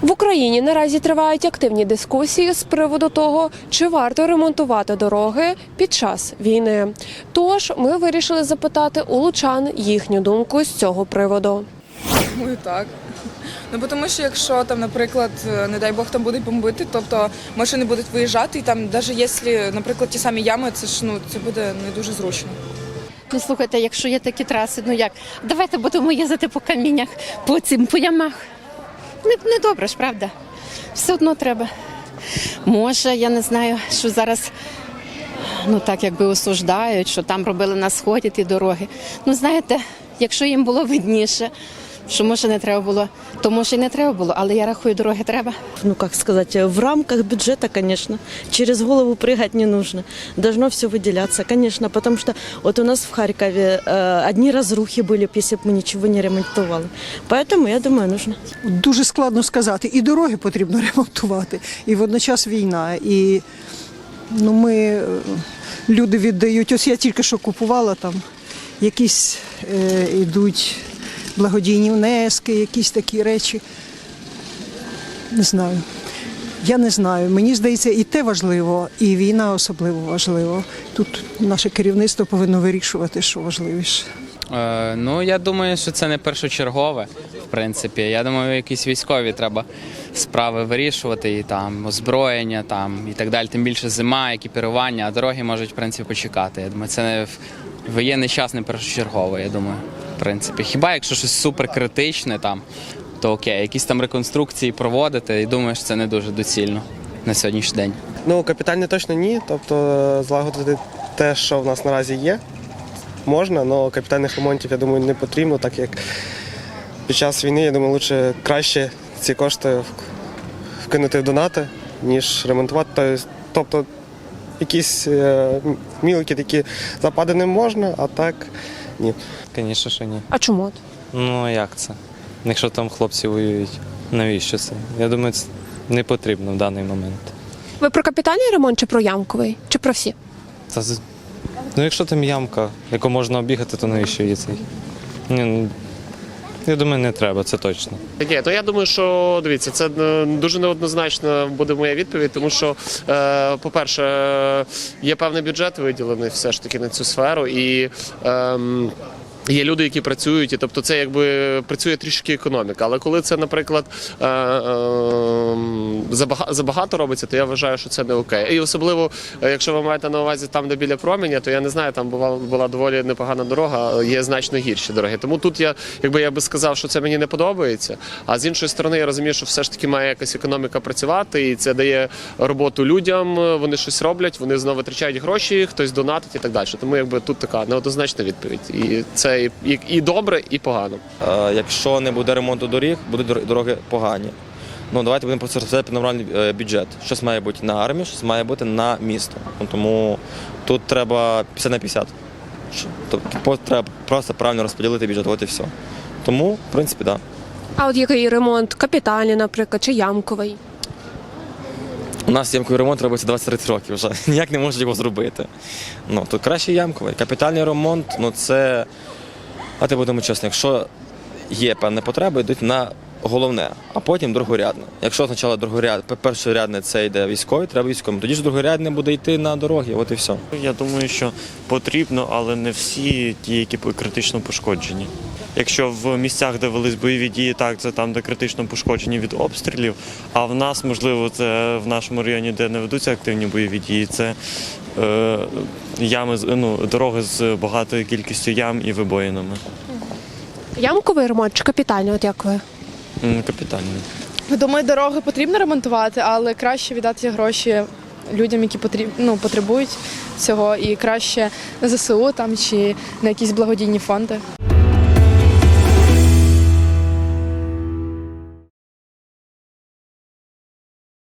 В Україні наразі тривають активні дискусії з приводу того, чи варто ремонтувати дороги під час війни. Тож ми вирішили запитати у лучан їхню думку з цього приводу. Думаю, так. Ну, бо тому що якщо там, наприклад, е, не дай Бог там будуть бомбити, тобто машини будуть виїжджати, і там, навіть якщо, наприклад, ті самі ями, це ж ну це буде не дуже зручно. Ну слухайте, якщо є такі траси, ну як? Давайте будемо їздити по каміннях, по цим по ямах. Не, не добре ж, правда? Все одно треба. Може, я не знаю, що зараз ну так якби осуждають, що там робили на сході ті дороги. Ну знаєте, якщо їм було видніше, що може не треба було, то може і не треба було, але я рахую, дороги треба. ну как сказать, в рамках бюджета, конечно. Через голову прыгать не нужно. Должно все выделяться, конечно, потому что вот у нас в Харькове э, одни разрухи были, б, если бы мы ничего не ремонтовали. Поэтому, я думаю, нужно. Дуже складно сказати. І дороги потрібно ремонтувати, і водночас війна. І ну, ми е, люди віддають. Ось я тільки що купувала там якісь е, йдуть благодійні внески, якісь такі речі. Не знаю. Я не знаю. Мені здається, і те важливо, і війна особливо важливо. Тут наше керівництво повинно вирішувати, що важливіше. Е, ну, я думаю, що це не першочергове, в принципі. Я думаю, якісь військові треба справи вирішувати, і там озброєння, там і так далі. Тим більше зима, екіпірування, а дороги можуть, в принципі, почекати. Я думаю, це не воєнний час не першочергове, я думаю, принципі. Хіба якщо щось суперкритичне там, то окей, якісь там реконструкції проводити, і думаю, що це не дуже доцільно на сьогоднішній день. Ну, капітально точно ні. Тобто е, злагодити те, що в нас наразі є, можна, але капітальних ремонтів, я думаю, не потрібно, так як під час війни, я думаю, лучше краще ці кошти вкинути в донати, ніж ремонтувати. Тобто якісь е, мілкі такі западини можна, а так ні. Звісно, що ні. А чому? Ну а як це? Якщо там хлопці воюють, навіщо це? Я думаю, це не потрібно в даний момент. Ви про капітальний ремонт чи про ямковий? Чи про всі? Та, з- ну якщо там ямка, яку можна обігати, то навіщо її цей? Ні, ну, я думаю, не треба, це точно. Ні, то я думаю, що дивіться, це е, дуже неоднозначно буде моя відповідь, тому що, е, по-перше, е, є певний бюджет виділений все ж таки на цю сферу, і ем, Є люди, які працюють, і тобто це якби працює трішки економіка. Але коли це, наприклад, е, е, забага- забагато робиться, то я вважаю, що це не окей. І особливо, е, якщо ви маєте на увазі там, де біля променя, то я не знаю, там була була доволі непогана дорога, є значно гірші дороги. Тому тут я, якби я би сказав, що це мені не подобається. А з іншої сторони, я розумію, що все ж таки має якась економіка працювати, і це дає роботу людям. Вони щось роблять, вони знову витрачають гроші, хтось донатить і так далі. Тому якби тут така неоднозначна відповідь. І це і, і, і добре, і погано. Е, Якщо не буде ремонту доріг, будуть дороги погані. Ну давайте будемо просто розглядати нормальний е, бюджет. Щось має бути на армію, щось має бути на місто. Ну, тому тут треба 50 на 50. Тобто треба просто правильно розподілити бюджет, от і все. Тому, в принципі, так. Да. А от який ремонт? Капітальний, наприклад, чи ямковий? У нас ямковий ремонт робиться 20-30 років вже. Ніяк не можуть його зробити. Ну, то краще ямковий. Капітальний ремонт, ну це. А ти будемо чесно, якщо є певна потреба, йдуть на головне, а потім другорядне. Якщо спочатку другоряд, першорядне це йде військовий, треба військовим, тоді ж другорядне буде йти на дороги, от і все. Я думаю, що потрібно, але не всі ті, які критично пошкоджені. Якщо в місцях, де велись бойові дії, так це там, де критично пошкоджені від обстрілів. А в нас, можливо, це в нашому районі, де не ведуться активні бойові дії, це е, ями ну, дороги з багатою кількістю ям і вибоїнами. Ямковий ремонт чи капітальний? От як ви? М, Капітально. Думаю, дороги потрібно ремонтувати, але краще віддати гроші людям, які потріб... ну, потребують цього, і краще на ЗСУ там чи на якісь благодійні фонди.